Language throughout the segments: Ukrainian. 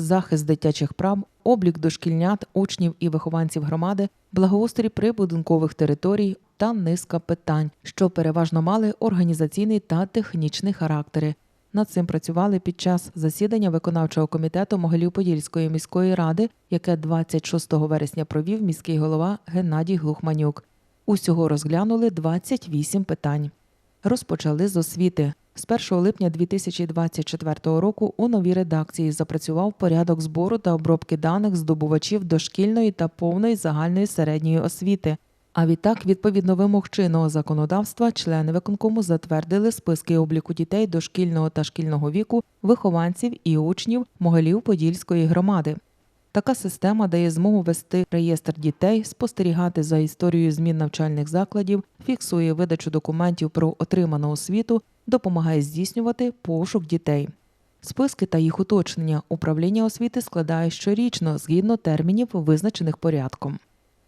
захист дитячих прав, облік дошкільнят, учнів і вихованців громади, благоустрій прибудинкових територій та низка питань, що переважно мали організаційний та технічний характери. Над цим працювали під час засідання виконавчого комітету Могилів-Подільської міської ради, яке 26 вересня провів міський голова Геннадій Глухманюк. Усього розглянули 28 питань. Розпочали з освіти. З 1 липня 2024 року у новій редакції запрацював порядок збору та обробки даних здобувачів дошкільної та повної загальної середньої освіти. А відтак, відповідно вимог чинного законодавства, члени виконкому затвердили списки обліку дітей дошкільного та шкільного віку, вихованців і учнів Могилів Подільської громади. Така система дає змогу вести реєстр дітей, спостерігати за історією змін навчальних закладів, фіксує видачу документів про отриману освіту, допомагає здійснювати пошук дітей. Списки та їх уточнення управління освіти складає щорічно згідно термінів, визначених порядком.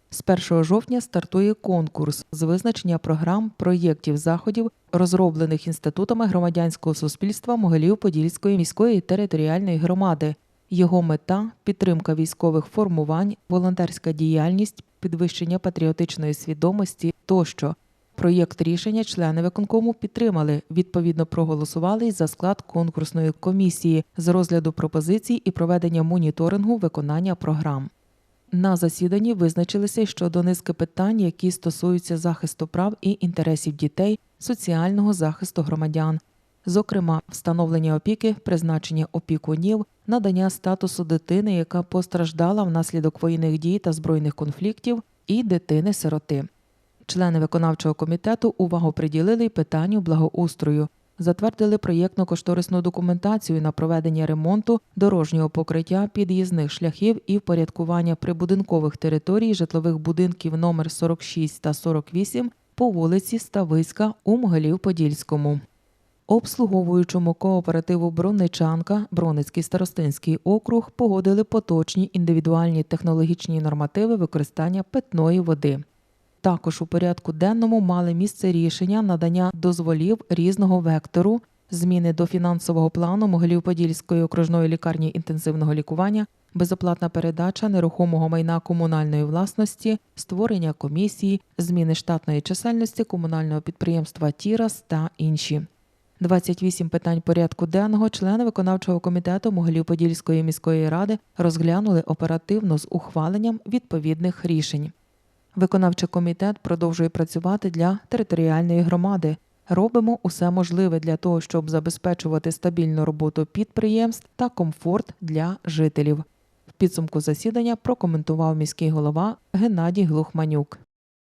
З 1 жовтня стартує конкурс з визначення програм, проєктів заходів, розроблених інститутами громадянського суспільства Могилів-Подільської міської територіальної громади. Його мета підтримка військових формувань, волонтерська діяльність, підвищення патріотичної свідомості тощо. Проєкт рішення члени виконкому підтримали, відповідно проголосували й за склад конкурсної комісії з розгляду пропозицій і проведення моніторингу виконання програм. На засіданні визначилися щодо низки питань, які стосуються захисту прав і інтересів дітей, соціального захисту громадян, зокрема, встановлення опіки, призначення опікунів, надання статусу дитини, яка постраждала внаслідок воєнних дій та збройних конфліктів, і дитини-сироти. Члени виконавчого комітету увагу приділили питанню благоустрою. Затвердили проєктно-кошторисну документацію на проведення ремонту дорожнього покриття під'їзних шляхів і впорядкування прибудинкових територій житлових будинків номер 46 та 48 по вулиці Стависька у Могилів-Подільському. Обслуговуючому кооперативу Бронничанка Бронницький старостинський округ погодили поточні індивідуальні технологічні нормативи використання питної води. Також у порядку денному мали місце рішення надання дозволів різного вектору, зміни до фінансового плану Могилів-Подільської окружної лікарні інтенсивного лікування, безоплатна передача нерухомого майна комунальної власності, створення комісії, зміни штатної чисельності комунального підприємства Тірас та інші. 28 питань порядку денного члени виконавчого комітету Могилів-Подільської міської ради розглянули оперативно з ухваленням відповідних рішень. Виконавчий комітет продовжує працювати для територіальної громади. Робимо усе можливе для того, щоб забезпечувати стабільну роботу підприємств та комфорт для жителів. В підсумку засідання прокоментував міський голова Геннадій Глухманюк.